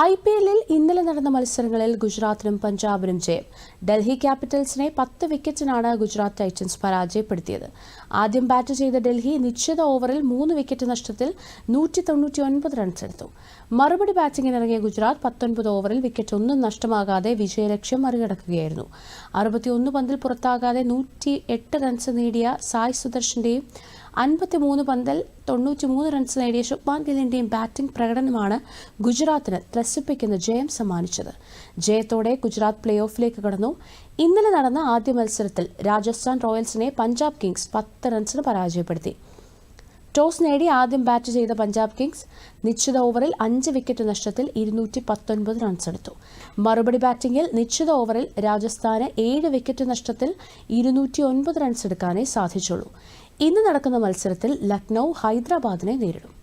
I P എല്ലിൽ ഇന്നലെ നടന്ന മത്സരങ്ങളിൽ ഗുജറാത്തിനും പഞ്ചാബിനും ജയം. ഡൽഹി ക്യാപിറ്റൽസിനെ പത്ത് വിക്കറ്റിനാണ് ഗുജറാത്ത് ടൈറ്റൻസ് പരാജയപ്പെടുത്തിയത്. ആദ്യം ബാറ്റ് ചെയ്ത ഡൽഹി നിശ്ചിത ഓവറിൽ മൂന്ന് വിക്കറ്റ് നഷ്ടത്തിൽ നൂറ്റി റൺസ് എടുത്തു. മറുപടി ബാറ്റിംഗിനിറങ്ങിയ ഗുജറാത്ത് പത്തൊൻപത് ഓവറിൽ വിക്കറ്റ് ഒന്നും നഷ്ടമാകാതെ വിജയലക്ഷ്യം മറികടക്കുകയായിരുന്നു. അറുപത്തിയൊന്ന് പന്തിൽ പുറത്താകാതെ നൂറ്റി എട്ട് റൺസ് നേടിയ സായ് സുദർശന്റെയും അൻപത്തിമൂന്ന് പന്തൽ തൊണ്ണൂറ്റിമൂന്ന് റൺസ് നേടിയ ശുഭ്മാൻ ഗില്ലിന്റെയും ബാറ്റിംഗ് പ്രകടനമാണ് ഗുജറാത്തിന് ത്രസിപ്പിക്കുന്ന ജയം സമ്മാനിച്ചത്. ജയത്തോടെ ഗുജറാത്ത് പ്ലേ ഓഫിലേക്ക് കടന്നു. ഇന്നലെ നടന്ന ആദ്യ മത്സരത്തിൽ രാജസ്ഥാൻ റോയൽസിനെ പഞ്ചാബ് കിങ്സ് പത്ത് റൺസിന് പരാജയപ്പെടുത്തി. ടോസ് നേടി ആദ്യം ബാറ്റ് ചെയ്ത പഞ്ചാബ് കിങ്സ് നിശ്ചിത ഓവറിൽ അഞ്ച് വിക്കറ്റ് നഷ്ടത്തിൽ ഇരുന്നൂറ്റി പത്തൊൻപത് റൺസ് എടുത്തു. മറുപടി ബാറ്റിംഗിൽ നിശ്ചിത ഓവറിൽ രാജസ്ഥാന് ഏഴ് വിക്കറ്റ് നഷ്ടത്തിൽ ഇരുന്നൂറ്റി ഒൻപത് റൺസ് എടുക്കാനേ സാധിച്ചുള്ളൂ. ഇന്ന് നടക്കുന്ന മത്സരത്തിൽ ലക്നൌ ഹൈദരാബാദിനെ നേരിടും.